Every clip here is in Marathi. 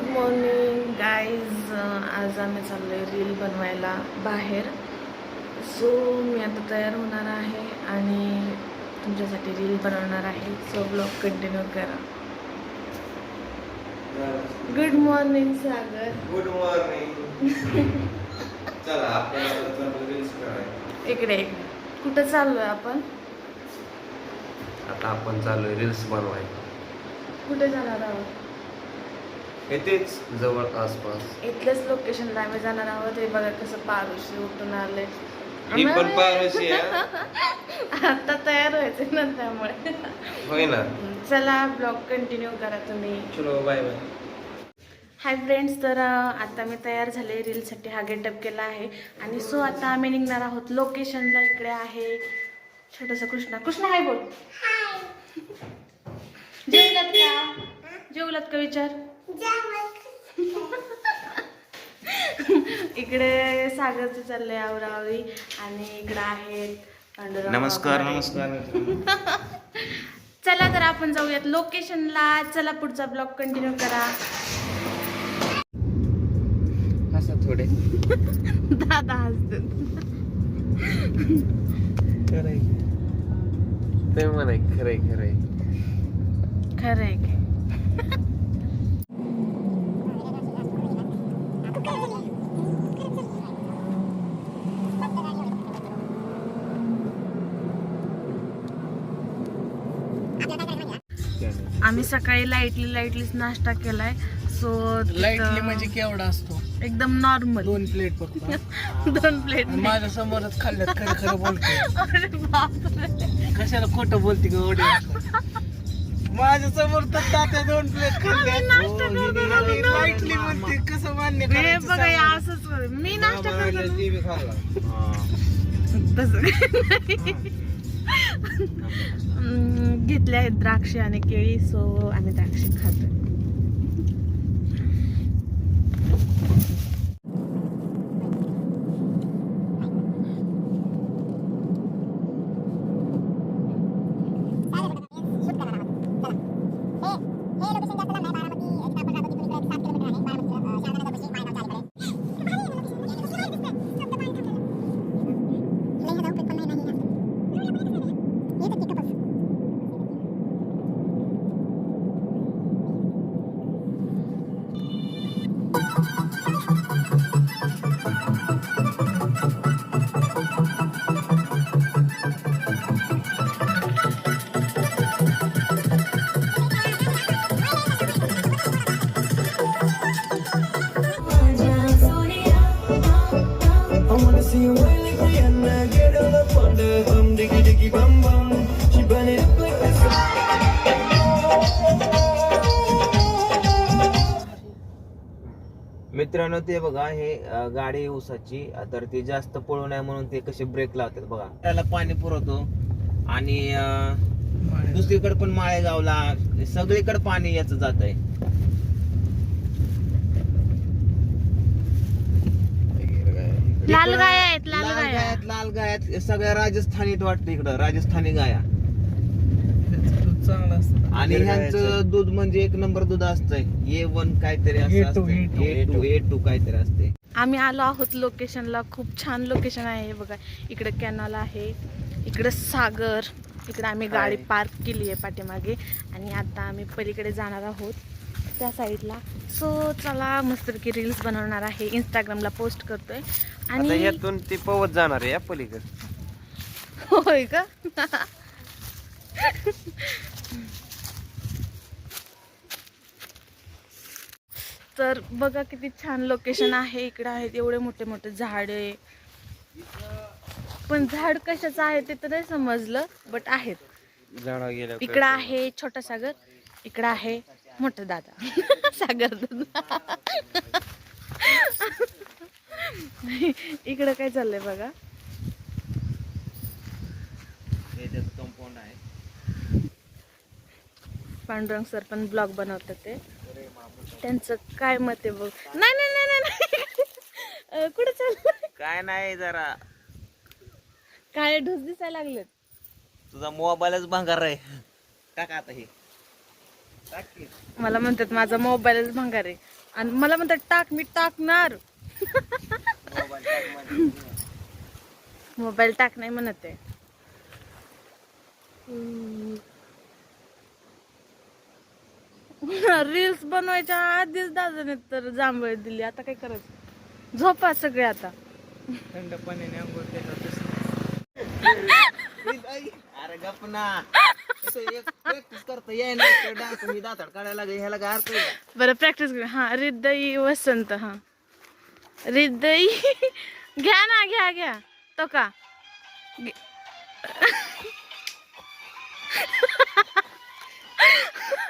गुड मॉर्निंग गाईज आज आम्ही चाललो आहे रील बनवायला बाहेर. सो मी आता तयार होणार आहे आणि तुमच्यासाठी रील बनवणार आहे. सो ब्लॉग कंटिन्यू करा. Good morning Sagar. Good morning इकडे इकडे. कुठं चाललोय आपण? आता आपण चाललोय रील्स बनवायला. कुठे जाणार आहोत? येतेच जवळ आसपास. इथल्याच लोकेशनला आम्ही जाणार आहोत. हे बघा कसं पारुशी उठून आले. ही पण पारशी आहे आता तयार व्हायचे ना त्यामुळे. होय ना. चला ब्लॉग कंटिन्यू करा तुम्ही. चलो बाय बाय हाय फ्रेंड्स तर अं, आता मी तयार झाले. रीलसाठी हा गेटअप केला आहे. आणि सो आता आम्ही निघणार आहोत लोकेशनला इकडे आहे. छोटंसं कृष्णा. कृष्णा हाय बोल. जेवलात का? जेवलात का विचार? इकडे सागरचं चाललंय आवरावरी आणि इकडे आहेत नमस्कार. नमस्कार. चला तर आपण जाऊयात लोकेशनला. चला पुढचा ब्लॉग कंटिन्यू करा. असं थोडे. दादा हसतात खरंय ते म्हणाय खरंय खरंय. खरं आहे की आम्ही सकाळी लाईटली लाईटलीच नाश्ता केलाय. सो लाईटली म्हणजे केवढा असतो? एकदम नॉर्मल दोन प्लेट फक्त. दोन प्लेट माझ्या समोरच खाल्ल्यात खरं खरं बोलते कशाला खोटं बोलते ग माझ्यासमोर तर तात्या दोन प्लेट खाल्ल्यात. लाईटली म्हणते कसं मान्य हे बघा असंच मी नाश्ता करतो खाल्ला. तसं घेतल्या घेतले आहेत द्राक्षे आणि केळी सो आम्ही द्राक्षे खातो मित्रांनो ते बघा हे अ, गाडी ऊसाची तर ती जास्त पळू नये म्हणून ते कसे ब्रेक लावतात बघा. त्याला पाणी पुरवतो आणि अ, दुसरीकडे पण माळेगावला सगळीकडे पाणी याचं जात आहे लाल गाय आहेत लाल गाय गायात लाल गायात सगळ्या राजस्थानीत वाटतं इकडं राजस्थानी गाया. चांगलं असतं. आणि ह्यांचं दूध म्हणजे एक नंबर दूध असतंय. ए वन काहीतरी A2, असं A2, A to A to काहीतरी असते आम्ही आलो आहोत लोकेशनला खूप छान लोकेशन आहे हे बघा. इकडे कॅनॉल आहे. इकडे सागर. इकडे आम्ही गाडी पार्क केली आहे पाठीमागे. आणि आता आम्ही पलीकडे जाणार आहोत. त्या साईडला सो चला मस्तपैकी रील्स बनवणार आहे. इंस्टाग्रामला पोस्ट करतोय. आता आणि यातून ती पवत जाणार आहे या पलीकडे. होय का? तर बघा किती छान लोकेशन आहे इकडे आहेत एवढे मोठे मोठे झाडे. पण झाड कशाचं आहे ते तर नाही समजलं बट आहेत. इकडं आहे छोटा सागर इकडं आहे मोठा दादा. सागर दादा. इकडं काय चाललंय बघा? कंपाऊंड आहे. पांडुरंग सर पण ब्लॉग बनवतात ते. त्यांचं काय मत आहे बघ. नाही नाही नाही नाही, नाही. कुठं चाललं काय नाही जरा. काळे ढोस दिसायला लागलेत. तुझा मोबाईलच भांगार आहे. टाका आता हे. टाक की. मला म्हणतात माझा मोबाईलच भंगार आहे. आणि मला म्हणतात टाक मी टाकणार. मोबाईल टाक नाही म्हणत आहे. रील्स बनवायच्या आधीच दादाने तर जांभळ दिली. आता काय करायचं? झोपा सगळे आता. थंड पाण्याने आंघोळ अरे गप ना. इथं एक practice करता येई ना डान्स मी दाताड काढायला लागेल ह्याला काय अर्थ आहे? का? बरं प्रॅक्टिस करू. हा हृदयी वसंत हा. हृदयी घ्या ना घ्या घ्या. तो का?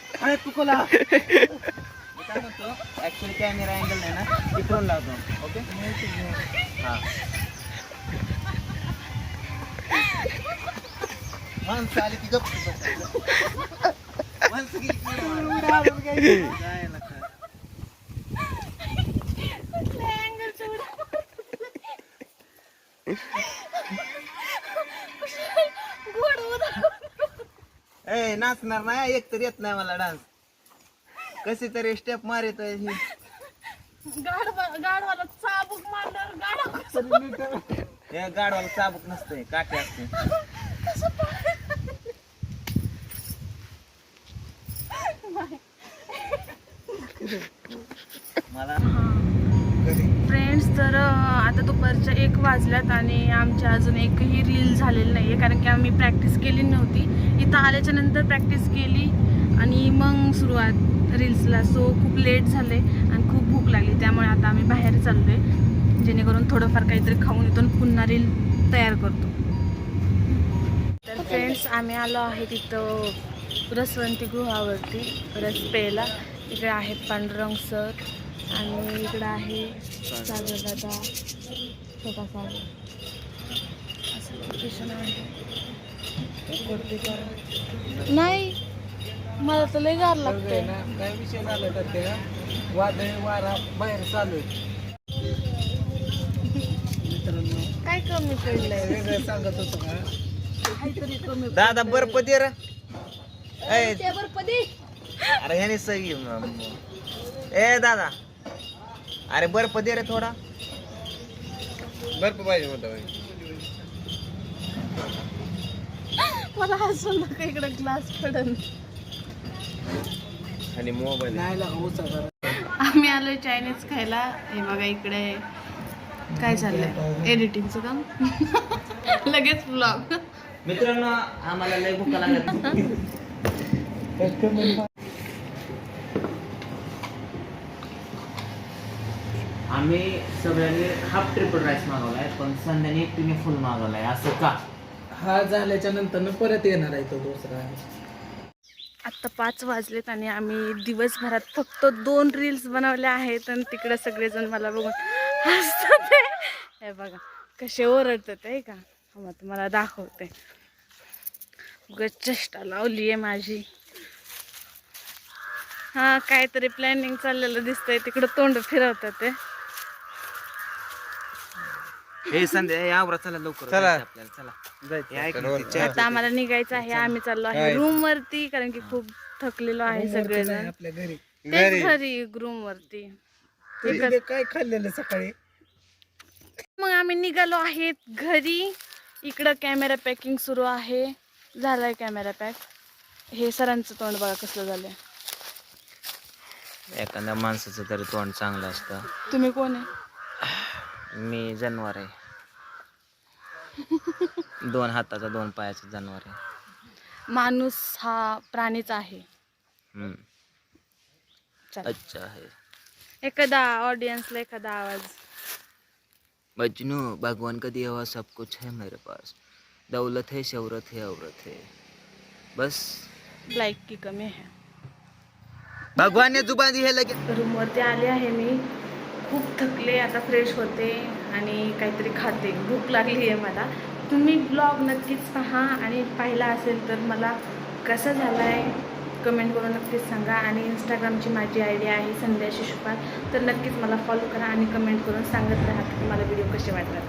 अरे चुकला. मी काय म्हणतो ऍक्च्युली कॅमेरा अँगल नाही ना इकडून लावतो ओके? हा. माणसं आली की गप्प माणसं गेली की उड्या मारून. काय नका. ए नाचणार नाही एक तर येत नाही मला डान्स. कशी तरी स्टेप मारित ही गाडवाला चाबूक गाडा कसं हे गाडवाला चाबूक नसते काठी असते. मला फ्रेंड्स तर आता दुपारच्या एक वाजल्यात आणि आमच्या अजून एकही रील झालेली नाही आहे कारण की आम्ही प्रॅक्टिस केली नव्हती. इथं आल्याच्यानंतर प्रॅक्टिस केली आणि मग सुरुवात रील्सला सो खूप लेट झाले आणि खूप भूक लागली. त्यामुळे आता आम्ही बाहेर चाललो आहे जेणेकरून थोडंफार काहीतरी खाऊन इथून पुन्हा रील तयार करतो. तर फ्रेंड्स आम्ही आलो आहे तिथं रसवंती गृहावरती रस प्यायला. इकडे आहेत पांडुरंग सर आणि इकडं आहे सागर दादा छोटा सागर नाही मला तर लय गार लागतंय. काय विषय झाला तर ते वादळ वारा बाहेर चालू काय कमी पडलंय? वेगळं सांगत होतो का काहीतरी कमी दादा बर्फ दे रे ए, अरे ह्याने सही ए दादा. अरे बर्फ दे रे थोडा. बर्फ पाहिजे होता मला हसून नका इकडे ग्लास पडन आणि मोबाईल. नाही आम्ही आलोय चायनीज खायला. हे बघा इकडे काय चाललंय? एडिटिंगचं काम. लगेच ब्लॉग मित्रांनो आम्हाला लय भुका लागत आम्ही सगळ्यांनी हाफ ट्रिपल राईस मागवलाय पण संध्याने एकटीने फुल मागवलाय असं का? हा झाल्याच्यानंतर परत येणार आहे तो दुसरा. आत्ता पाच वाजलेत आणि आम्ही दिवसभरात फक्त दोन रील्स बनवल्या आहेत आणि तिकडे सगळेजण मला बघून हसतात आहे. हे बघा कसे ओरडतात आहे का? मग तुम्हाला दाखवते. उगाच चेष्टा लावली आहे माझी. हा काहीतरी प्लॅनिंग चाललेलं दिसतंय तिकडं तोंड फिरवतात ते हे संध्या हे आवरा चला लवकर चला. जायचं आपल्याला चला. ऐक ना, ते चहा- आता आम्हाला निघायचं आहे आम्ही चाललो आहे? रूम वरती कारण की खूप थकलेलो आहे सगळेजण. आपल्या घरी. तेच घरी. रूम वरती काय खाल्लेलं सकाळी? मग आम्ही निघालो आहेत घरी. इकडं कॅमेरा पॅकिंग सुरू आहे. झालाय कॅमेरा पॅक. हे सरांचं तोंड बघा कसलं झालंय. एखाद्या माणसाचं तरी तोंड चांगलं असतं. तुम्ही कोण आहे? मी जनावर आहे. दोन हाताचा दोन पायाचा जनावर आहे. माणूस हा प्राणीच आहे. हम्म. चला. अच्छा है एखादा ऑडियन्सला एखादा आवाज. मजनू भगवान का दिया हुआ सब कुछ है मेरे पास. दौलत है शौरत है औरत है. बस. लाईक की कमी आहे भगवान ने जुबान दी है लगे रूमवरती आले आहे मी. थकले आता फ्रेश होते आणि काहीतरी खाते. भूक लागली आहे मला. तुम्ही ब्लॉग नक्कीच पहा आणि पाहिला असेल तर मला कसा झाला आहे कमेंट करून नक्कीच सांगा. आणि इंस्टाग्रामची माझी आय डी आहे संध्या शिशुपाल. तर नक्कीच मला फॉलो करा आणि कमेंट करून सांगत राहा की तुम्हाला व्हिडिओ कसे वाटतात.